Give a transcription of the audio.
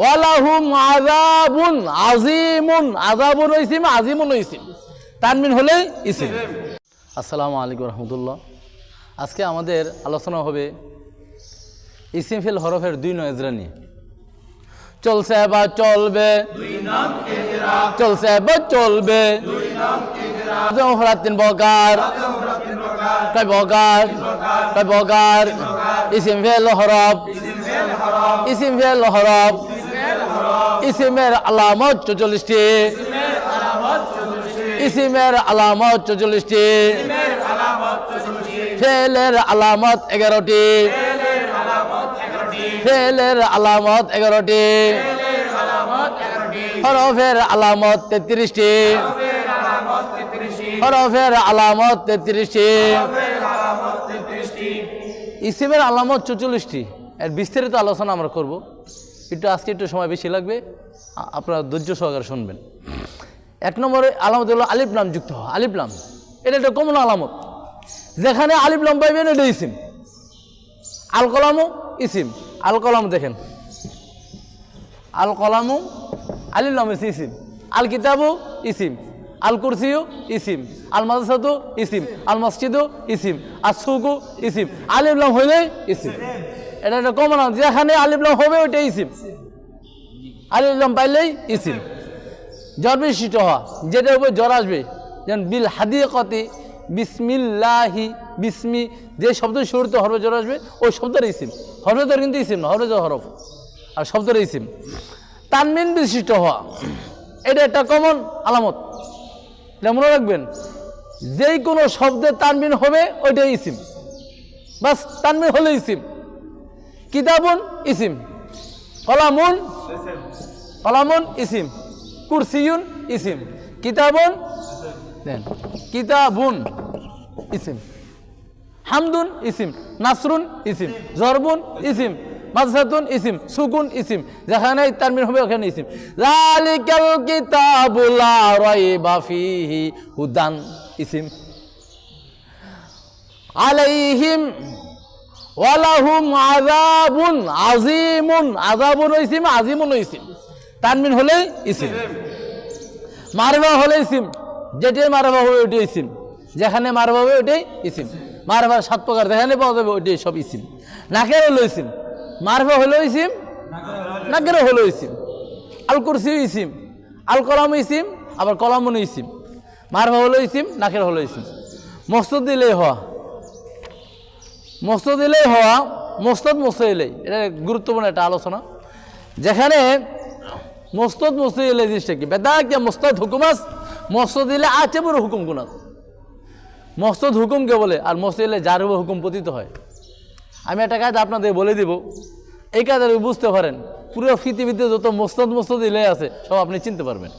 ওয়ালাহুম আযাবুন আজিমুন আযাবুন eSIM আজিমুন eSIM. তানমিন হলেই eSIM. আসসালামু আলাইকুম রহমতুল্লাহ। আজকে আমাদের আলোচনা হবে ইসিম ফিল হরফের দুই নয়জরা নিয়ে। চলছে বা চলবে। চলছে বা চলবে। তিন বকার কয় বকার কয় বকার ইসিম ফেল হরফ। ইসিম ফেল হরফ। ইসিমের আলামত চল্লিশটি ইসিমের আলামত চল্লিশটি ফেলের আলামত এগারোটি। ফেলের আলামত এগারোটি। হরফের আলামত তেত্রিশটি। হরফের আলামত তেত্রিশটি। ইসিমের আলামত চৌচল্লিশটি। এর বিস্তারিত আলোচনা আমরা করব। একটু আজকে একটু সময় বেশি লাগবে আপনারা ধৈর্য সহকারে শুনবেন। এক নম্বরে আলামত হলো আলিফ নাম যুক্ত হওয়া। আলিফ নাম এটা একটা কমন আলামত। যেখানে আলিফ নাম পাইবেন এটা ইসিম। আল কলামও ইসিম। আল কলাম দেখেন। আল কলামু আলিফ নাম হচ্ছে ইসিম। আল কিতাবু ইসিম। আল কুরসিও ইসিম। আল মাদ্রাসাতু ইসিম। আল মসজিদও ইসিম। আর সুকু ইসিম। আলিফ নাম হইলে ইসিম। এটা একটা কমন যেখানে আলিফ নাম হবে, ওইটাই ইসিম। আলিফ নাম পাইলেই ইসিম। জ্বর বিশিষ্ট হওয়া, যেটার উপর জ্বর আসবে। যেমন, বিল হাদিকতি বিসমিল্লাহি, বিসমি, যে শব্দ শুরুতে হরফে জ্বর আসবে, ওই শব্দের ইসিম। হরফে জ্বর কিন্তু ইসিম না, হরফে হরফ। আর শব্দের ইসিম। তানমিন বিশিষ্ট হওয়া, এটা একটা কমন আলামত। এটা মনে রাখবেন, যেই কোনো শব্দে তানমিন হবে, ওইটাই ইসিম। বাস, তানমিন হলে ইসিম। কিতাবুন ইসিম। কলামুন কলামুন ইসিম। কুরসিউন ইসিম। কিতাবুন কিতাবুন ইসিম। হামদুন ইসিম। নাসরুন ইসিম। জরবুন ইসিম। মাদসাতুন ইসিম। সুকুন ইসিম। যেখানে তানমিন হবে ওখানে ইসিম। জালিকাল কিতাবুল রাইবা ফিহি হুদান ইসিম। আলাইহিম ওয়ালাহুম আযাবুন আজিমুন আযাবুন ইসিম আজিমুন ইসিম। তানমিন হলেই ইসিম। মারবা হলে ইসিম। যেটাই মারবা হবে ওইটাই ইসিম। যেখানে মারবা হবে ওইটাই ইসিম। মারবার সাত প্রকার, যেখানে পাওয়া যাবে ওইটাই সব ইসিম। নাকের হলো ইসিম। মারবা হলো ইসিম। নাকের হলো ইসিম। আল কুরসি ইসিম। আল কলাম ইসিম, আবার কলামুন ইসিম। মারবা হলো ইসিম, নাকের হলো ইসিম। মস্তদ দিলেই হওয়া। মস্ত দিলেই হওয়া মস্তদ মস্তিলেই এটা গুরুত্বপূর্ণ একটা আলোচনা। যেখানে মস্তদ মস্তিলে জিনিসটা কি? বেদা কে মস্তদ হুকুমাস মস্ত দিলে আছে বড় হুকুম গুণাত মস্তদ হুকুমকে বলে? আর মস্তিলে যার উপর হুকুম পতিত হয়। আমি একটা কাজ আপনাদের বলে দিব। এই কাজে বুঝতে পারেন, পুরো পৃথিবীতে যত মস্তদ মস্তদ ইলে আছে, সব আপনি চিনতে পারবেন।